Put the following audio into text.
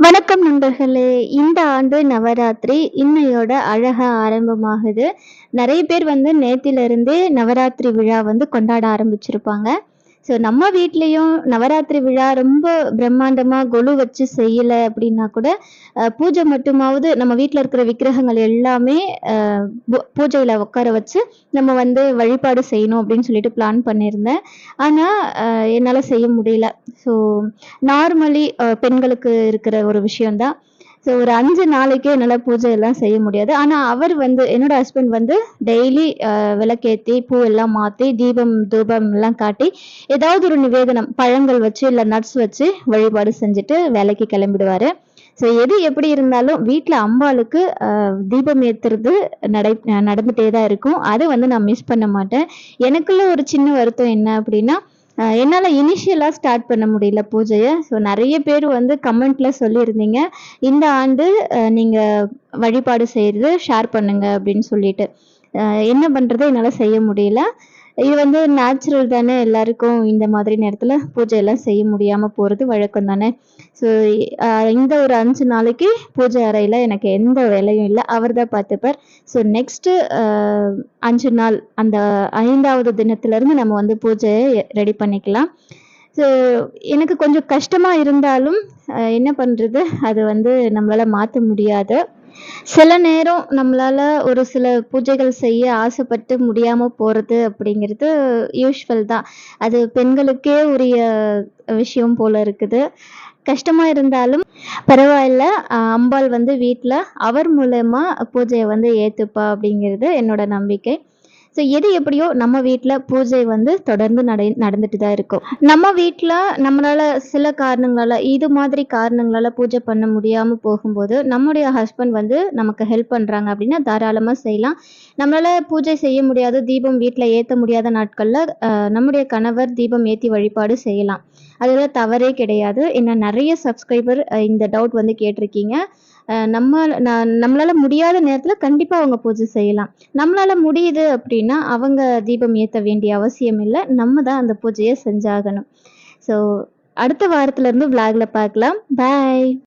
வணக்கம் நண்பர்களே. இந்த ஆண்டு நவராத்திரி இன்னையோட அழகாக ஆரம்பமாகுது. நிறைய பேர் வந்து நேத்திலிருந்தே நவராத்திரி விழா வந்து கொண்டாட ஆரம்பிச்சிருப்பாங்க. ஸோ நம்ம வீட்லேயும் நவராத்திரி விழா ரொம்ப பிரம்மாண்டமாக கொலு வச்சு செய்யலை அப்படின்னா கூட பூஜை மட்டுமாவது நம்ம வீட்டில் இருக்கிற விக்கிரகங்கள் எல்லாமே பூஜையில் உட்கார வச்சு நம்ம வந்து வழிபாடு செய்யணும் அப்படின்னு சொல்லிட்டு பிளான் பண்ணியிருந்தேன். ஆனால் என்னால் செய்ய முடியல. ஸோ நார்மலி பெண்களுக்கு இருக்கிற ஒரு விஷயம்தான். ஸோ ஒரு அஞ்சு நாளைக்கே என்னால் பூஜை எல்லாம் செய்ய முடியாது. ஆனால் அவர் வந்து என்னோட ஹஸ்பண்ட் வந்து டெய்லி விளக்கேற்றி பூ எல்லாம் மாற்றி தீபம் தூபம் எல்லாம் காட்டி ஏதாவது ஒரு நிவேதனம் பழங்கள் வச்சு இல்லை நட்ஸ் வச்சு வழிபாடு செஞ்சுட்டு வேலைக்கு கிளம்பிடுவார். ஸோ எது எப்படி இருந்தாலும் வீட்டில் அம்பாளுக்கு தீபம் ஏற்றுறது நடை நடந்துகிட்டே தான் இருக்கும். அதை வந்து நான் மிஸ் பண்ண மாட்டேன். எனக்குள்ள ஒரு சின்ன வருத்தம் என்ன அப்படின்னா என்னால் இனிஷியலாக ஸ்டார்ட் பண்ண முடியல பூஜையை. ஸோ நிறைய பேர் வந்து கமெண்ட்ல சொல்லியிருந்தீங்க. இந்த ஆண்டு நீங்கள் நீங்க வழிபாடு செய்யறது ஷேர் பண்ணுங்க அப்படின்னு சொல்லிட்டு. என்ன பண்றது என்னால் செய்ய முடியல. இது வந்து நேச்சுரல் தானே எல்லாருக்கும் இந்த மாதிரி நேரத்தில் பூஜை எல்லாம் செய்ய முடியாமல் போகிறது வழக்கம் தானே? ஸோ இந்த ஒரு அஞ்சு நாளைக்கு பூஜை அறையில் எனக்கு எந்த வேலையும் இல்லை. அவர் தான் பார்த்துப்பார் ஸோ நெக்ஸ்ட்டு அஞ்சு நாள் அந்த ஐந்தாவது தினத்துலேருந்து நம்ம வந்து பூஜையை ரெடி பண்ணிக்கலாம். ஸோ எனக்கு கொஞ்சம் கஷ்டமாக இருந்தாலும் என்ன பண்ணுறது அது வந்து நம்மளால் மாற்ற முடியாது. சில நேரம் நம்மளால ஒரு சில பூஜைகள் செய்ய ஆசைப்பட்டு முடியாம போறது அப்படிங்கிறது யூஸ்வல் தான். அது பெண்களுக்கே உரிய விஷயம் போல இருக்குது. கஷ்டமா இருந்தாலும் பரவாயில்ல. அம்பாள் வந்து வீட்டில் அவர் மூலயமா பூஜையை வந்து ஏத்துப்பா அப்படிங்கிறது என்னோட நம்பிக்கை. ஸோ எது எப்படியோ நம்ம வீட்டில் பூஜை வந்து தொடர்ந்து நடை நடந்துட்டு தான் இருக்கும். நம்ம வீட்டில் நம்மளால் சில காரணங்களால் இது மாதிரி காரணங்களால் பூஜை பண்ண முடியாமல் போகும்போது நம்முடைய ஹஸ்பண்ட் வந்து நமக்கு ஹெல்ப் பண்ணுறாங்க அப்படின்னா தாராளமாக செய்யலாம். நம்மளால் பூஜை செய்ய முடியாது தீபம் வீட்டில் ஏற்ற முடியாத நாட்களில் நம்முடைய கணவர் தீபம் ஏற்றி வழிபாடு செய்யலாம். அதில் தவறே கிடையாது. என்ன நிறைய சப்ஸ்கிரைபர் இந்த டவுட் வந்து கேட்டிருக்கீங்க. நம்ம நம்மளால் நம்மளால முடியாத நேரத்தில் கண்டிப்பாக அவங்க பூஜை செய்யலாம். நம்மளால் முடியுது அப்படின்னு அவங்க தீபம் ஏற்ற வேண்டிய அவசியம் இல்லை. நம்ம தான் அந்த பூஜையை செஞ்சாகணும். ஸோ அடுத்த வாரத்துல இருந்து பார்க்கலாம். பாய்